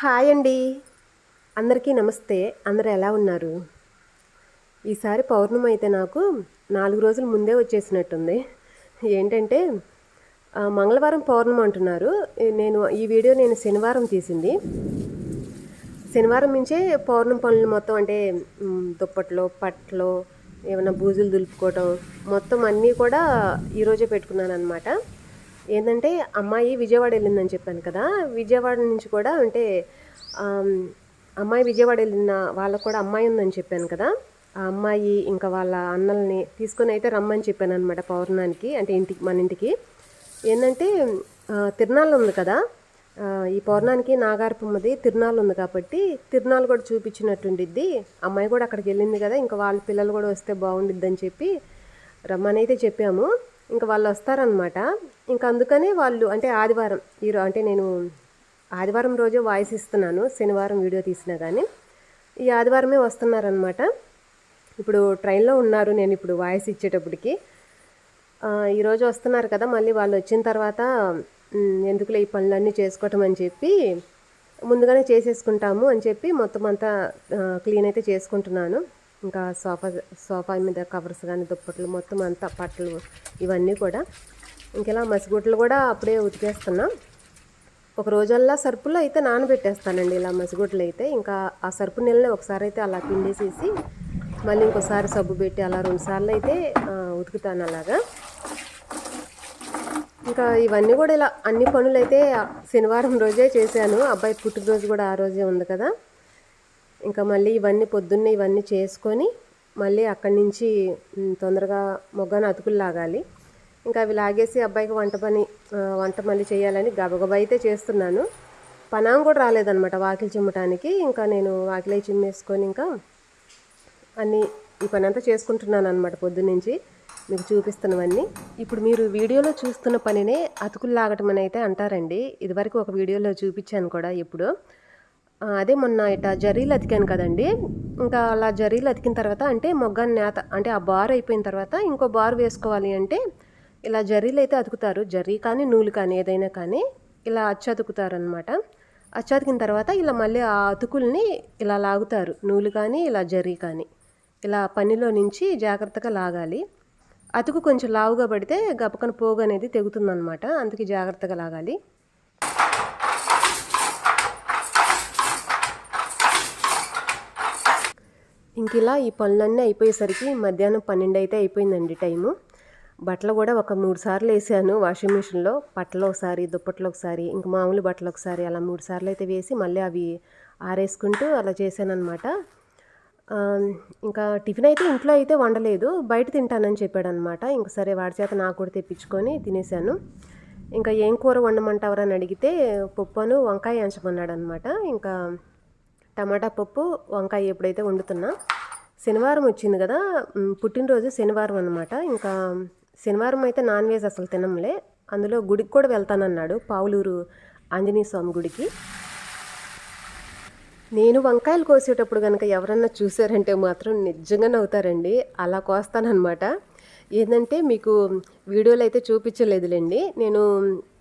Hi అండి అందరికీ నమస్తే. అందరు ఎలా ఉన్నారు? ఈసారి పౌర్ణమి అయితే నాకు నాలుగు రోజుల ముందే వచ్చేసినట్టుంది. ఏంటంటే మంగళవారం పౌర్ణమి అంటున్నారు. నేను ఈ వీడియో నేను శనివారం తీసింది. శనివారం నుంచే పౌర్ణమి పనులు మొత్తం అంటే దుప్పట్లు పట్లు ఏమైనా బూజులు దులుపుకోవటం మొత్తం అన్నీ కూడా ఈరోజే పెట్టుకున్నాను అనమాట ఏంటంటే అమ్మాయి విజయవాడ వెళ్ళిందని చెప్పాను కదా విజయవాడ నుంచి కూడా అంటే అమ్మాయి విజయవాడ వెళ్ళిన వాళ్ళకు కూడా అమ్మాయి ఉందని చెప్పాను కదా ఆ అమ్మాయి ఇంకా వాళ్ళ అన్నల్ని తీసుకొని అయితే రమ్మని చెప్పాను అనమాట పౌర్ణానికి అంటే ఇంటికి మన ఇంటికి. ఏంటంటే తిరునాళ్ళు ఉంది కదా ఈ పౌర్ణానికి నాగార్పమ్మది తిరునాళ్ళు ఉంది కాబట్టి తిరునాళ్ళు కూడా చూపించినట్టుండిద్ది. అమ్మాయి కూడా అక్కడికి వెళ్ళింది కదా ఇంకా వాళ్ళ పిల్లలు కూడా వస్తే బాగుండిద్ది అని చెప్పి రమ్మని అయితే చెప్పాము. ఇంకా వాళ్ళు వస్తారనమాట ఇంకా అందుకనే వాళ్ళు అంటే ఆదివారం ఈరో అంటే నేను ఆదివారం రోజు వాయిస్ ఇస్తున్నాను శనివారం వీడియో తీసినా కానీ ఈ ఆదివారమే వస్తున్నారనమాట ఇప్పుడు ట్రైన్లో ఉన్నారు నేను ఇప్పుడు వాయిస్ ఇచ్చేటప్పటికి. ఈరోజు వస్తున్నారు కదా మళ్ళీ వాళ్ళు వచ్చిన తర్వాత ఎందుకులే ఈ పనులన్నీ చేసుకోవటం అని చెప్పి ముందుగానే చేసేసుకుంటాము అని చెప్పి మొత్తం అంతా క్లీన్ అయితే చేసుకుంటున్నాను. ఇంకా సోఫా సోఫా మీద కవర్స్ కానీ దుప్పట్లు మొత్తం అంతా పట్టలు ఇవన్నీ కూడా. ఇంకెలా మసిగుడ్లు కూడా అప్పుడే ఉతికేస్తున్నా. ఒక రోజల్లా సరుపులో అయితే నానబెట్టేస్తానండి ఇలా మసిగుడ్లు అయితే. ఇంకా ఆ సరుపు నీళ్ళని ఒకసారి అయితే అలా పిండేసేసి మళ్ళీ ఇంకోసారి సబ్బు పెట్టి అలా రెండుసార్లు అయితే ఉతుకుతాను అలాగా. ఇంకా ఇవన్నీ కూడా ఇలా అన్ని పనులు అయితే శనివారం రోజే చేశాను. అబ్బాయి పుట్టినరోజు కూడా ఆ రోజే ఉంది కదా. ఇంకా మళ్ళీ ఇవన్నీ పొద్దున్నే ఇవన్నీ చేసుకొని మళ్ళీ అక్కడి నుంచి తొందరగా మొగ్గను అతుకులు లాగాలి. ఇంకా అవి లాగేసి అబ్బాయికి వంట పని వంట మళ్ళీ చేయాలని గబగబా అయితే చేస్తున్నాను. పనాం కూడా రాలేదనమాట వాకిలి చిమ్మటానికి. ఇంకా నేను వాకిలే చిమ్మేసుకొని ఇంకా అన్నీ ఈ పని అంతా చేసుకుంటున్నాను అనమాట పొద్దున్నుంచి. మీకు చూపిస్తున్నవన్నీ. ఇప్పుడు మీరు వీడియోలో చూస్తున్న పనినే అతుకులు లాగటం అని అయితే అంటారండి. ఇదివరకు ఒక వీడియోలో చూపించాను కూడా ఇప్పుడు అదే మొన్న ఇట జరీలు అతికాను కదండి. ఇంకా అలా జరీలు అతికిన తర్వాత అంటే మొగ్గ నేత అంటే ఆ బార్ అయిపోయిన తర్వాత ఇంకో బార్ వేసుకోవాలి అంటే ఇలా జరీలు అయితే అతుకుతారు. జరీ కానీ నూలు కానీ ఏదైనా కానీ ఇలా అచ్చు అతుకుతారనమాట అచ్చు అతికిన తర్వాత ఇలా మళ్ళీ ఆ అతుకుల్ని ఇలా లాగుతారు. నూలు కానీ ఇలా జరీ కానీ ఇలా పనిలో నుంచి జాగ్రత్తగా లాగాలి. అతుకు కొంచెం లావుగా పడితే గపకన పోగు అనేది తెగుతుందనమాట. అందుకే జాగ్రత్తగా లాగాలి. ఇంక ఇలా ఈ పనులన్నీ అయిపోయేసరికి మధ్యాహ్నం పన్నెండు అయితే అయిపోయిందండి టైము. బట్టలు కూడా ఒక మూడు సార్లు వేసాను వాషింగ్ మిషన్లో. బట్టలు ఒకసారి దుప్పట్లు ఒకసారి ఇంక మామూలు బట్టలు ఒకసారి అలా మూడు సార్లు అయితే వేసి మళ్ళీ అవి ఆరేసుకుంటూ అలా చేశాను అనమాట ఇంకా టిఫిన్ అయితే ఇంట్లో అయితే వండలేదు బయట తింటానని చెప్పాడు అనమాట ఇంక సరే వాడి చేత నాకు కూడా తెప్పించుకొని తినేసాను. ఇంకా ఏం కూర వండమంటావరని అడిగితే పప్పును వంకాయ ఎంచమన్నాడు అనమాట ఇంకా టమాటా పప్పు వంకాయ ఎప్పుడైతే వండుతున్నా శనివారం వచ్చింది కదా పుట్టినరోజు శనివారం అనమాట ఇంకా శనివారం అయితే నాన్ వెజ్ అసలు తినంలే అందులో గుడికి కూడా వెళ్తానన్నాడు పావులూరు ఆంజనేయ స్వామి గుడికి. నేను వంకాయలు కోసేటప్పుడు కనుక ఎవరన్నా చూసారంటే మాత్రం నిజంగా నవ్వుతారండి. అలా కోస్తానన్నమాట. ఏంటంటే మీకు వీడియోలో అయితే చూపించలేదులేండి. నేను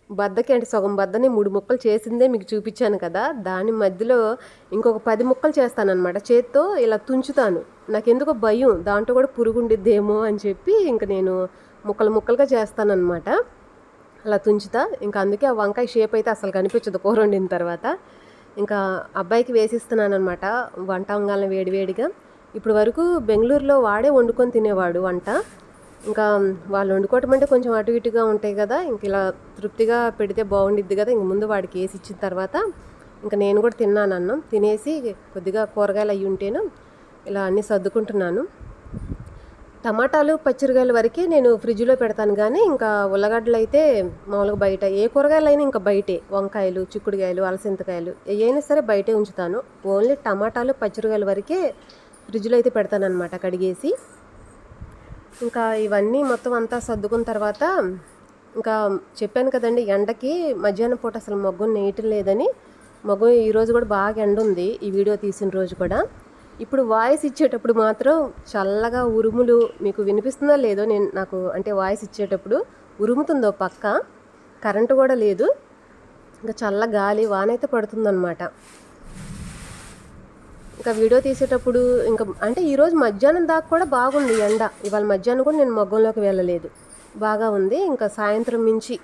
బద్దకి అంటే సగం బద్దని మూడు ముక్కలు చేసిందే మీకు చూపించాను కదా. దాని మధ్యలో ఇంకొక పది ముక్కలు చేస్తానమాట చేత్తో ఇలా తుంచుతాను. నాకు ఎందుకో భయం. దాంట్లో కూడా పురుగు ఉండిద్దేమో అని చెప్పి ఇంకా నేను ముక్కలు ముక్కలుగా చేస్తానన్నమాట. అలా తుంచుతా. ఇంకా అందుకే ఆ వంకాయ షేప్ అయితే అసలు కనిపించదు కూర వండిన తర్వాత. ఇంకా అబ్బాయికి వేసిస్తున్నానమాట అనమాట వంట వంగాలను వేడివేడిగా. ఇప్పుడు వరకు బెంగళూరులో వాడే వండుకొని తినేవాడు వంట. ఇంకా వాళ్ళు వండుకోవటం అంటే కొంచెం అటు ఇటుగా ఉంటాయి కదా ఇంక ఇలా తృప్తిగా పెడితే బాగుండిద్ది కదా ఇంక ముందు వాడికి వేసి ఇచ్చిన తర్వాత ఇంకా నేను కూడా తిన్నాను అన్నం. తినేసి కొద్దిగా కూరగాయలు అయ్యి ఉంటేను ఇలా అన్నీ సర్దుకుంటున్నాను. టమాటాలు పచ్చిరకాయలు వరకే నేను ఫ్రిడ్జ్లో పెడతాను కానీ ఇంకా ఉల్లగడ్డలు అయితే మామూలుగా బయట ఏ కూరగాయలు అయినా ఇంకా బయటే వంకాయలు చిక్కుడుకాయలు అలసింతకాయలు ఏవైనా సరే బయటే ఉంచుతాను. ఓన్లీ టమాటాలు పచ్చిరకాయలు వరకే ఫ్రిడ్జ్లో అయితే పెడతానమాట కడిగేసి. ఇంకా ఇవన్నీ మొత్తం అంతా సర్దుకున్న తర్వాత ఇంకా చెప్పాను కదండి ఎండకి మధ్యాహ్నం పూట అసలు మొగ్గు నేయటం లేదని. మొగ్గు ఈరోజు కూడా బాగా ఎండ ఉంది ఈ వీడియో తీసిన రోజు కూడా. ఇప్పుడు వాయిస్ ఇచ్చేటప్పుడు మాత్రం చల్లగా ఉరుములు మీకు వినిపిస్తుందో లేదో నేను నాకు అంటే వాయిస్ ఇచ్చేటప్పుడు ఉరుముతుందో పక్క కరెంటు కూడా లేదు. ఇంకా చల్ల గాలి వాన అయితే పడుతుందన్నమాట. ఇంకా వీడియో తీసేటప్పుడు ఇంకా అంటే ఈరోజు మధ్యాహ్నం దాకా కూడా బాగుంది ఎండ. ఇవాళ మధ్యాహ్నం కూడా నేను మొగ్గంలోకి వెళ్ళలేదు. బాగా ఉంది. ఇంకా సాయంత్రం మించి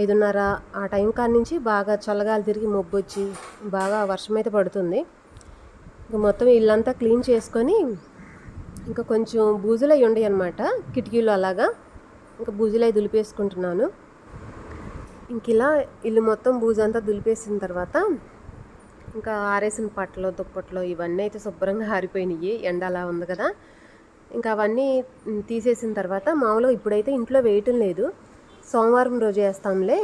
ఐదున్నర ఆ టైం కాడ నుంచి బాగా చల్లగాలి తిరిగి మబ్బు వచ్చి బాగా వర్షం అయితే పడుతుంది. ఇంకా మొత్తం ఇల్లంతా క్లీన్ చేసుకొని ఇంకా కొంచెం బూజులు అయి ఉండయి అనమాట కిటికీలు అలాగా. ఇంకా బూజులు అయి దులిపేసుకుంటున్నాను. ఇంక ఇలా ఇల్లు మొత్తం బూజంతా దులిపేసిన తర్వాత ఇంకా ఆరేసిన పట్టలు దుప్పట్లు ఇవన్నీ అయితే శుభ్రంగా ఆరిపోయినాయి ఎండ అలా ఉంది కదా. ఇంకా అవన్నీ తీసేసిన తర్వాత మామూలుగా ఇప్పుడైతే ఇంట్లో వేయటం లేదు. సోమవారం రోజు వేస్తాంలే.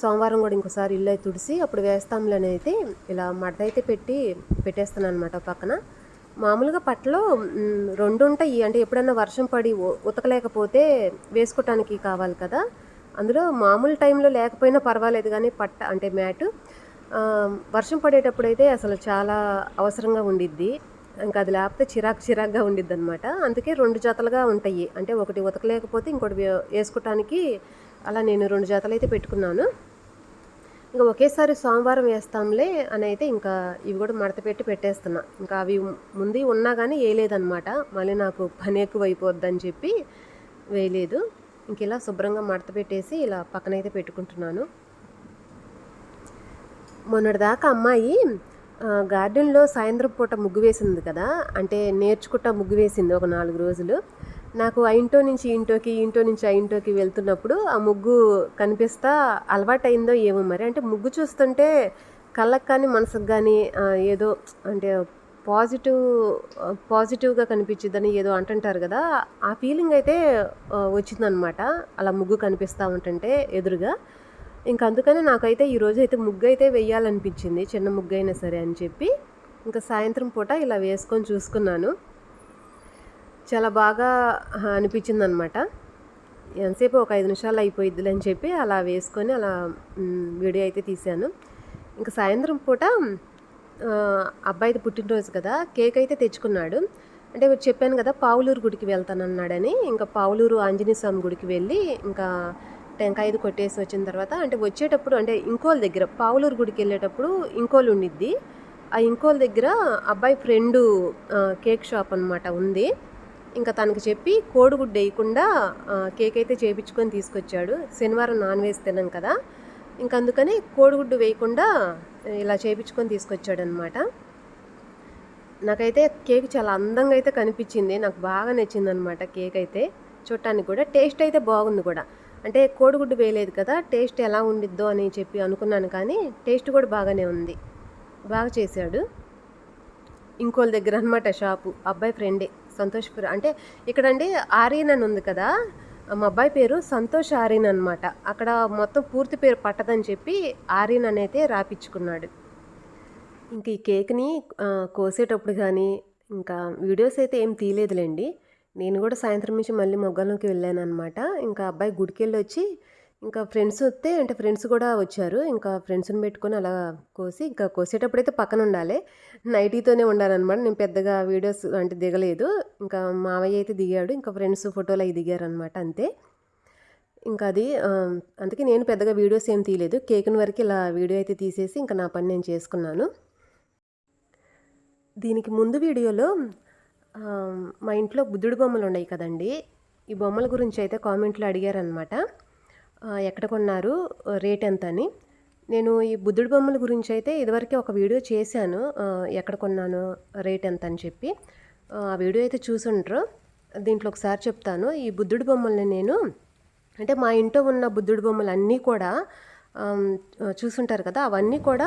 సోమవారం కూడా ఇంకోసారి ఇల్లు అయితే తుడిసి అప్పుడు వేస్తాంలే అయితే ఇలా మడత అయితే పెట్టి పెట్టేస్తాను అనమాట పక్కన. మామూలుగా పట్టలో రెండు ఉంటాయి. అంటే ఎప్పుడన్నా వర్షం పడి ఉతకలేకపోతే వేసుకోవటానికి కావాలి కదా. అందులో మామూలు టైంలో లేకపోయినా పర్వాలేదు కానీ పట్ట అంటే మ్యాటు వర్షం పడేటప్పుడు అయితే అసలు చాలా అవసరంగా ఉండిద్ది. ఇంకా అది లేకపోతే చిరాకు చిరాకుగా ఉండిద్ది అనమాట అందుకే రెండు జతలుగా ఉంటాయి. అంటే ఒకటి ఉతకలేకపోతే ఇంకోటి వేసుకోవటానికి అలా నేను రెండు జతలు అయితే పెట్టుకున్నాను. ఇంకా ఒకేసారి సోమవారం వేస్తాంలే అని అయితే ఇంకా ఇవి కూడా మడత పెట్టి పెట్టేస్తున్నా. ఇంకా అవి ముందు ఉన్నా కానీ వేయలేదన్నమాట. మళ్ళీ నాకు పని ఎక్కువ అయిపోద్దని చెప్పి వేయలేదు. ఇంక ఇలా శుభ్రంగా మడత పెట్టేసి ఇలా పక్కనైతే పెట్టుకుంటున్నాను. మొన్నటిదాకా అమ్మాయి గార్డెన్లో సాయంత్రం పూట ముగ్గు వేసింది కదా అంటే నేర్చుకుంటా ముగ్గు వేసింది ఒక నాలుగు రోజులు. నాకు ఆ ఇంటో నుంచి ఇంటోకి ఇంటో నుంచి ఆ ఇంటోకి వెళ్తున్నప్పుడు ఆ ముగ్గు కనిపిస్తా అలవాటైందో ఏమో మరి. అంటే ముగ్గు చూస్తుంటే కళ్ళకు కానీ మనసుకు కానీ ఏదో అంటే పాజిటివ్ పాజిటివ్గా కనిపించిద్దని ఏదో అంటుంటారు కదా ఆ ఫీలింగ్ అయితే వచ్చిందనమాట. అలా ముగ్గు కనిపిస్తూ ఉంటుంటే ఎదురుగా. ఇంక అందుకని నాకైతే ఈరోజు అయితే ముగ్గు అయితే వేయాలనిపించింది చిన్న ముగ్గు అయినా సరే అని చెప్పి. ఇంకా సాయంత్రం పూట ఇలా వేసుకొని చూసుకున్నాను. చాలా బాగా అనిపించింది అనమాట ఎంతసేపు ఒక ఐదు నిమిషాలు అయిపోయిద్దిలే అని చెప్పి అలా వేసుకొని అలా వీడియో అయితే తీశాను. ఇంకా సాయంత్రం పూట అబ్బాయిది పుట్టినరోజు కదా కేక్ అయితే తెచ్చుకున్నాడు. అంటే చెప్పాను కదా పావులూరు గుడికి వెళ్తానన్నాడని. ఇంకా పావులూరు ఆంజనేయ స్వామి గుడికి వెళ్ళి ఇంకా టెంకాయది కొట్టేసి వచ్చిన తర్వాత అంటే వచ్చేటప్పుడు అంటే ఇంకోల దగ్గర పావులూరు గుడికి వెళ్ళేటప్పుడు ఇంకోలు ఉండిద్ది. ఆ ఇంకోల దగ్గర అబ్బాయి ఫ్రెండు కేక్ షాప్ అనమాట ఉంది. ఇంకా తనకు చెప్పి కోడిగుడ్డు వేయకుండా కేక్ అయితే చేయించుకొని తీసుకొచ్చాడు. శనివారం నాన్ వెజ్ తిన్నాం కదా. ఇంక అందుకని కోడిగుడ్డు వేయకుండా ఇలా చేయించుకొని తీసుకొచ్చాడు అనమాట నాకైతే కేక్ చాలా అందంగా అయితే కనిపించింది. నాకు బాగా నచ్చింది అనమాట కేక్ అయితే. చూడటానికి కూడా టేస్ట్ అయితే బాగుంది కూడా. అంటే కోడిగుడ్డు వేయలేదు కదా టేస్ట్ ఎలా ఉండిద్దో అని చెప్పి అనుకున్నాను కానీ టేస్ట్ కూడా బాగానే ఉంది. బాగా చేశాడు. ఇంకోళ్ళ దగ్గర అనమాట షాపు. అబ్బాయి ఫ్రెండే సంతోష్పుర అంటే ఇక్కడండి ఆర్యన్ అని ఉంది కదా మా అబ్బాయి పేరు సంతోష్ ఆర్యన్ అనమాట అక్కడ మొత్తం పూర్తి పేరు పట్టదని చెప్పి ఆర్యన్ అనైతే రాపించుకున్నాడు ఇంక ఈ కేక్ని కోసేటప్పుడు కానీ ఇంకా వీడియోస్ అయితే ఏం తీయలేదులేండి. నేను కూడా సాయంత్రం నుంచి మళ్ళీ మొగ్గలోకి వెళ్ళాను అనమాట ఇంకా అబ్బాయి గుడికి వెళ్ళి వచ్చి ఇంకా ఫ్రెండ్స్ వస్తే అంటే ఫ్రెండ్స్ కూడా వచ్చారు. ఇంకా ఫ్రెండ్స్ని పెట్టుకొని అలా కోసి ఇంకా కోసేటప్పుడు అయితే పక్కన ఉండాలి. నైటీతోనే ఉండాలన్నమాట. నేను పెద్దగా వీడియోస్ అంటే దిగలేదు. ఇంకా మావయ్య అయితే దిగాడు. ఇంకా ఫ్రెండ్స్ ఫోటోలు అవి దిగారనమాట అంతే. ఇంకా అది అందుకే నేను పెద్దగా వీడియోస్ ఏం తీయలేదు. కేక్ని వరకు ఇలా వీడియో అయితే తీసేసి ఇంకా నా పని నేను చేసుకున్నాను. దీనికి ముందు వీడియోలో మా ఇంట్లో బుద్ధుడి బొమ్మలు ఉన్నాయి కదండి. ఈ బొమ్మల గురించి అయితే కామెంట్లో అడిగారనమాట ఎక్కడ కొన్నారు రేట్ ఎంత అని నేను ఈ బుద్ధుడి బొమ్మల గురించి అయితే ఇదివరకే ఒక వీడియో చేశాను. ఎక్కడ కొన్నాను రేట్ ఎంత అని చెప్పి. ఆ వీడియో అయితే చూసుండ్రు. దీంట్లో ఒకసారి చెప్తాను. ఈ బుద్ధుడి బొమ్మల్ని నేను అంటే మా ఇంట్లో ఉన్న బుద్ధుడి బొమ్మలు అన్నీ కూడా చూసుంటారు కదా అవన్నీ కూడా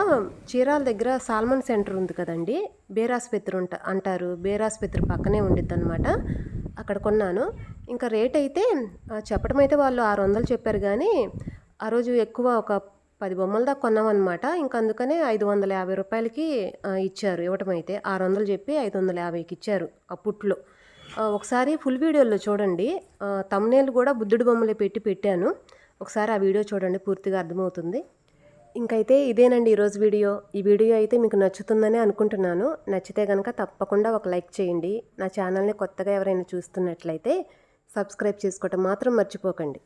చీరాల దగ్గర సాల్మన్ సెంటర్ ఉంది కదండి బేరాస్పత్రి ఉంట అంటారు బేరాస్పత్రి పక్కనే ఉండిద్ది అనమాట అక్కడ కొన్నాను. ఇంకా రేట్ అయితే చెప్పడం అయితే వాళ్ళు ఆరు వందలు చెప్పారు కానీ ఆ రోజు ఎక్కువ ఒక పది బొమ్మల దాకా కొన్నామన్నమాట ఇంకా అందుకనే ఐదు వందల యాభై రూపాయలకి ఇచ్చారు ఇవ్వటం అయితే. ఆరు వందలు చెప్పి ఐదు వందల యాభైకి ఇచ్చారు ఆ పుట్లో. ఒకసారి ఫుల్ వీడియోలో చూడండి తమ్నేలు కూడా బుద్ధుడి బొమ్మలు పెట్టి పెట్టాను. ఒకసారి ఆ వీడియో చూడండి పూర్తిగా అర్థమవుతుంది. ఇంకైతే ఇదేనండి ఈరోజు వీడియో. ఈ వీడియో అయితే మీకు నచ్చుతుందని అనుకుంటున్నాను. నచ్చితే కనుక తప్పకుండా ఒక లైక్ చేయండి. నా ఛానల్ని కొత్తగా ఎవరైనా చూస్తున్నట్లయితే సబ్స్క్రైబ్ చేసుకోవటం మాత్రం మర్చిపోకండి.